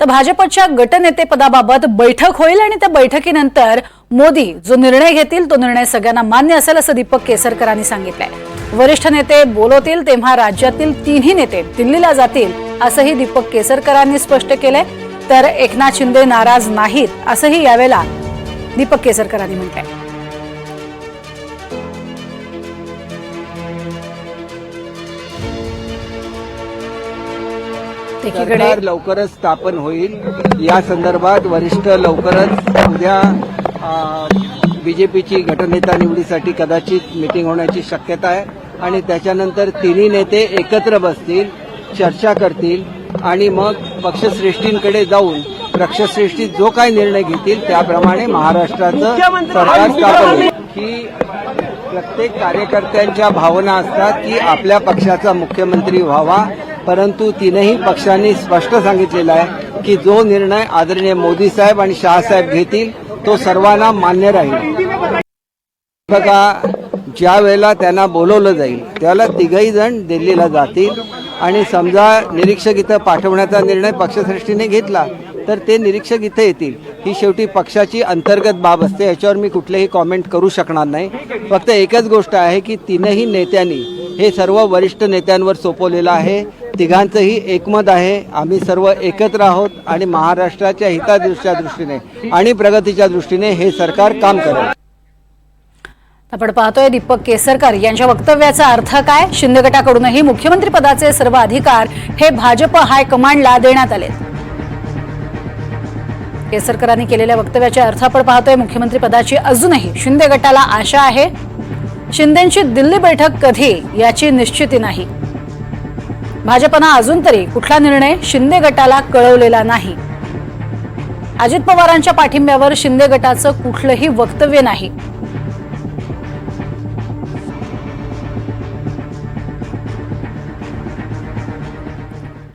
तर भाजपच्या गटनेतेपदाबाबत बैठक होईल आणि त्या बैठकीनंतर मोदी जो निर्णय घेतील तो निर्णय सगळ्यांना मान्य असेल असं दीपक केसरकरांनी सांगितलंय. वरिष्ठ नेते बोलवतील तेव्हा राज्यातील तिन्ही नेते दिल्लीला जातील असंही दीपक केसरकरांनी स्पष्ट केलंय. तर एकनाथ शिंदे नाराज नाहीत असंही यावेळेला दीपक केसरकरांनी म्हटलंय. सरकार लवकरच स्थापन होईल. या संदर्भात वरिष्ठ लवकरच उद्या बीजेपीची गटनेता निवडीसाठी कदाचित मिटिंग होण्याची शक्यता आहे. आणि त्याच्यानंतर तिन्ही नेते एकत्र बसतील चर्चा करतील आणि मग पक्षश्रेष्ठींकडे जाऊन पक्षश्रेष्ठी जो काही निर्णय घेतील त्याप्रमाणे महाराष्ट्राचं सरकार स्थापन होईल. ही प्रत्येक कार्यकर्त्यांच्या भावना असतात की आपल्या पक्षाचा मुख्यमंत्री व्हावा. परंतु तीनही पक्षांनी स्पष्ट सांगितलेलं आहे की जो निर्णय आदरणीय मोदी साहेब आणि शहासाहेब घेतील तो सर्वांना मान्य राहील. बघा ज्या वेळेला त्यांना बोलवलं जाईल त्यावेळेला तिघही जण दिल्लीला जातील. आणि समजा निरीक्षक इथं पाठवण्याचा निर्णय पक्षश्रेष्ठीने घेतला तर ते निरीक्षक इथं येतील. ही शेवटी पक्षाची अंतर्गत बाब असते याच्यावर मी कुठलेही कॉमेंट करू शकणार नाही. फक्त एकच गोष्ट आहे की तीनही नेत्यांनी हे सर्व वरिष्ठ नेत्यांवर सोपवलेलं आहे. तिघांचंही एकमत आहे. आम्ही सर्व एकत्र आहोत आणि महाराष्ट्राच्या हितादृष्टीच्या दृष्टीने आणि प्रगतीच्या दृष्टीने हे सरकार काम करेल. आपण पाहतोय दीपक केसरकर यांच्या वक्तव्याचा अर्थ काय? शिंदे गटाकडूनही मुख्यमंत्री पदाचे सर्व अधिकार हे भाजप हायकमांडला देण्यात आले केसरकरांनी केलेल्या वक्तव्याचा अर्थ आपण पाहतोय मुख्यमंत्री पदाची अजूनही शिंदे गटाला आशा आहे. शिंदेची दिल्ली बैठक कधी याची निश्चिती नाही. भाजपनं अजून तरी कुठला निर्णय शिंदे गटाला कळवलेला नाही. अजित पवारांच्या पाठिंब्यावर शिंदे गटाचं कुठलंही वक्तव्य नाही.